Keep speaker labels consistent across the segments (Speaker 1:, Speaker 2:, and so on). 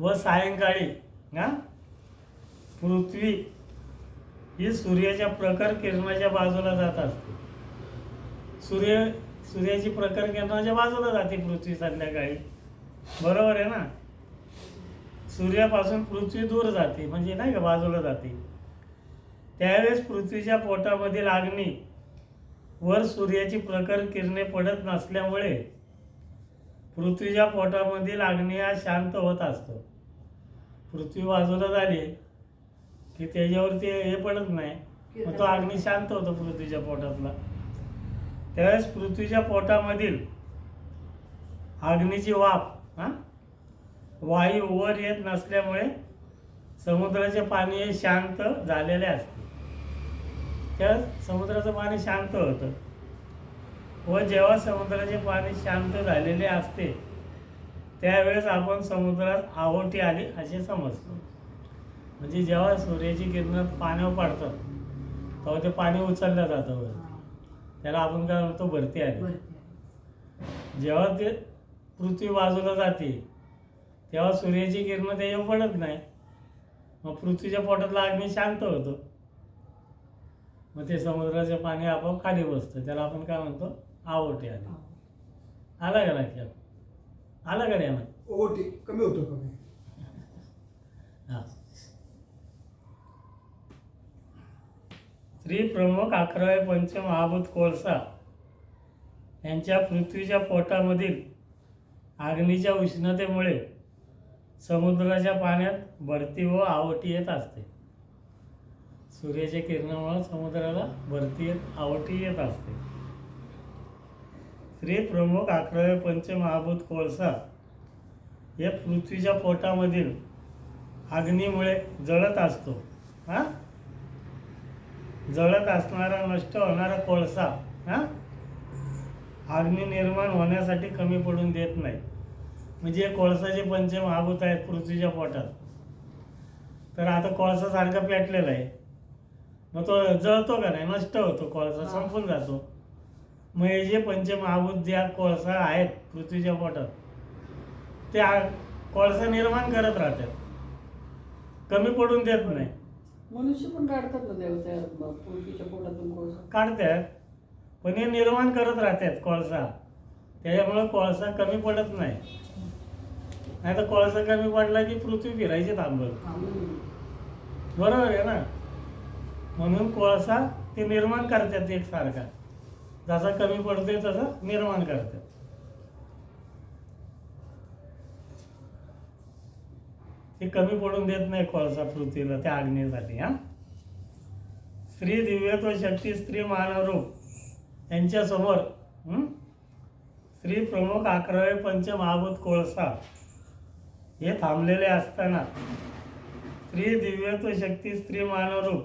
Speaker 1: व सायंकाळी हा पृथ्वी ही सूर्याच्या प्रखर किरणाच्या बाजूला जात असते. सूर्य सूर्याची प्रखर किरणाच्या बाजूला जाते पृथ्वी संध्याकाळी. बरोबर आहे ना? सूर्यापासून पृथ्वी दूर जाते म्हणजे नाही का बाजूला जाते. त्यावेळेस पृथ्वीच्या पोटामधील अग्नी वर सूर्याची प्रखर किरणे पडत नसल्यामुळे पृथ्वीच्या पोटामधील अग्नी हा शांत होत असतो. पृथ्वी बाजूला झाली की त्याच्यावरती हे पडत नाही. मग तो अग्नी शांत होतो पृथ्वीच्या पोटातला. त्यावेळेस पृथ्वीच्या पोटामधील अग्नीची वाफ हा? वायू वर येत नसल्यामुळे समुद्राचे पाणी हे शांत झालेले असते. त्या समुद्राचं पाणी शांत होतं. व जेव्हा समुद्राचे पाणी शांत झालेले असते त्यावेळेस आपण समुद्रात आवटी आली असे समजतो. म्हणजे जेव्हा सूर्याची किरणं पाण्यावर पडतात तेव्हा ते पाणी उचललं जातं वरती. त्याला आपण काय म्हणतो? भरती आली. जेव्हा ते पृथ्वी बाजूला जाते तेव्हा सूर्याची किरणं त्याच्यावर पडत नाही. मग पृथ्वीच्या पोटातला अग्नी शांत होतो. मग ते समुद्राचे पाणी आपोआप खाली बसतं. त्याला आपण काय म्हणतो? आवटे आली आला का लक्षात आला का रे
Speaker 2: ओटी कमी होतो कमी.
Speaker 1: हा. स्त्री प्रमुख अकरावे पंचमहाभूत कोळसा यांच्या पृथ्वीच्या पोटामधील अग्नीच्या उष्णतेमुळे समुद्राच्या पाण्यात भरती व आवटी येत असते. सूर्याच्या किरणामुळे समुद्राला भरती येत आवटी येत असते. स्त्री प्रमुख अकरावे पंचमहाभूत कोळसा. हे पृथ्वीच्या पोटामधील अग्नीमुळे जळत असतो. हां? जळत असणारा नष्ट होणारा कोळसा हां? अग्नी निर्माण होण्यासाठी कमी पडून देत नाही. म्हणजे हे कोळसाचे पंचमहाभूत आहेत पृथ्वीच्या पोटात. तर आता कोळसा सारखा पेटलेला आहे. मग तो जळतो का नाही? नष्ट होतो कोळसा संपून जातो. मग हे जे पंचमहाभूत ज्या कोळसा आहेत पृथ्वीच्या पोटात. ते आ- कोळसा निर्माण करत राहतात. कमी पडून देत नाही.
Speaker 3: मनुष्य पण काढतात ना देव त्या पोळकीच्या पोटातून कोळसा.
Speaker 1: काढतात पण हे निर्माण करत राहतात कोळसा. त्याच्यामुळे कोळसा कमी पडत नाही. नाही तर कोळसा कमी पडला की पृथ्वी फिरायची थांबल. बरोबर आहे ना? म्हणून कोळसा ते निर्माण करतात एक सारखा जसा कमी पडते तसं निर्माण करते ते कमी पडून देत नाही कोळसा पृथ्वीला त्या आग्नेसाठी हा? स्त्री दिव्यत्व शक्ती स्त्री मानवरूप यांच्यासमोर स्त्री प्रमुख अकरावे पंच महाभूत कोळसा. हे थांबलेले असताना स्त्री दिव्यत्व शक्ती स्त्री मानवरूप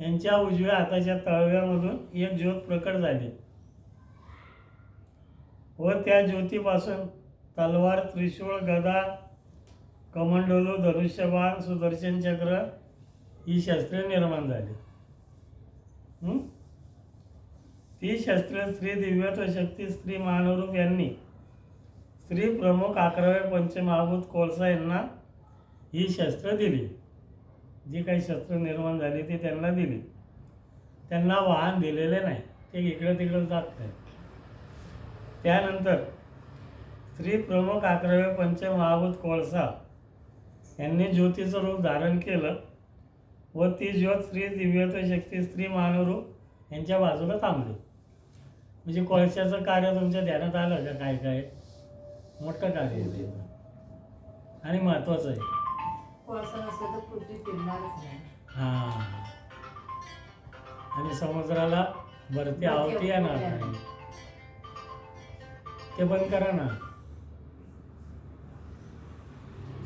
Speaker 1: यांच्या उजव्या हाताच्या तळव्यामधून एक ज्योत प्रकट झाली. व त्या ज्योतीपासून तलवार त्रिशूळ गदा कमंडोलू धनुष्यबाण सुदर्शन चक्र ही शस्त्रे निर्माण झाली. ती शस्त्र स्त्री दिव्यत्व शक्ती स्त्री मानवरूप यांनी स्त्री प्रमुख अकरावे पंचमहाभूत कोळसा यांना ही शस्त्र दिली. जी काही शस्त्र निर्माण झाली ती त्यांना दिली. त्यांना वाहन दिलेले नाही ते इकडं तिकडं जात नाही. त्यानंतर स्त्री प्रमुख अकरावे पंचमहाभूत कोळसा यांनी ज्योतीचं रूप धारण केलं व ती ज्योत स्त्री दिव्यत्व शक्ती स्त्री मानवरूप यांच्या बाजूला थांबली. म्हणजे कोळशाचं कार्य तुमच्या ध्यानात आलं का? काय काय? मोठं कार्य आहे आणि महत्त्वाचं आहे.
Speaker 4: कोळसा नसला तर पृथ्वी फिरणारच नाही.
Speaker 1: हा. आणि समुद्राला भरती आवटी येणार नाही. ते बंद करा ना.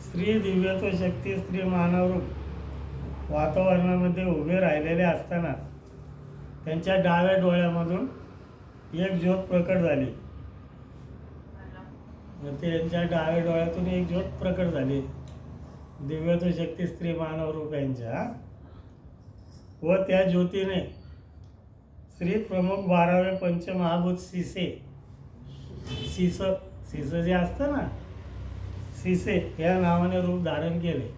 Speaker 1: स्त्री दिव्यत्व शक्ती स्त्री मानवरूप वातावरणामध्ये उभे राहिलेले असताना त्यांच्या डाव्या डोळ्यामधून एक ज्योत प्रकट झाली. मग ते यांच्या डाव्या डोळ्यातून एक ज्योत प्रकट झाली. दिव्यत्व शक्ती स्त्री मानव यांच्या व त्या ज्योतीने श्री प्रमुख बारावे पंचमहाभूत शिसे शिस सिस जे असतं ना सिसे या नावाने रूप धारण केले.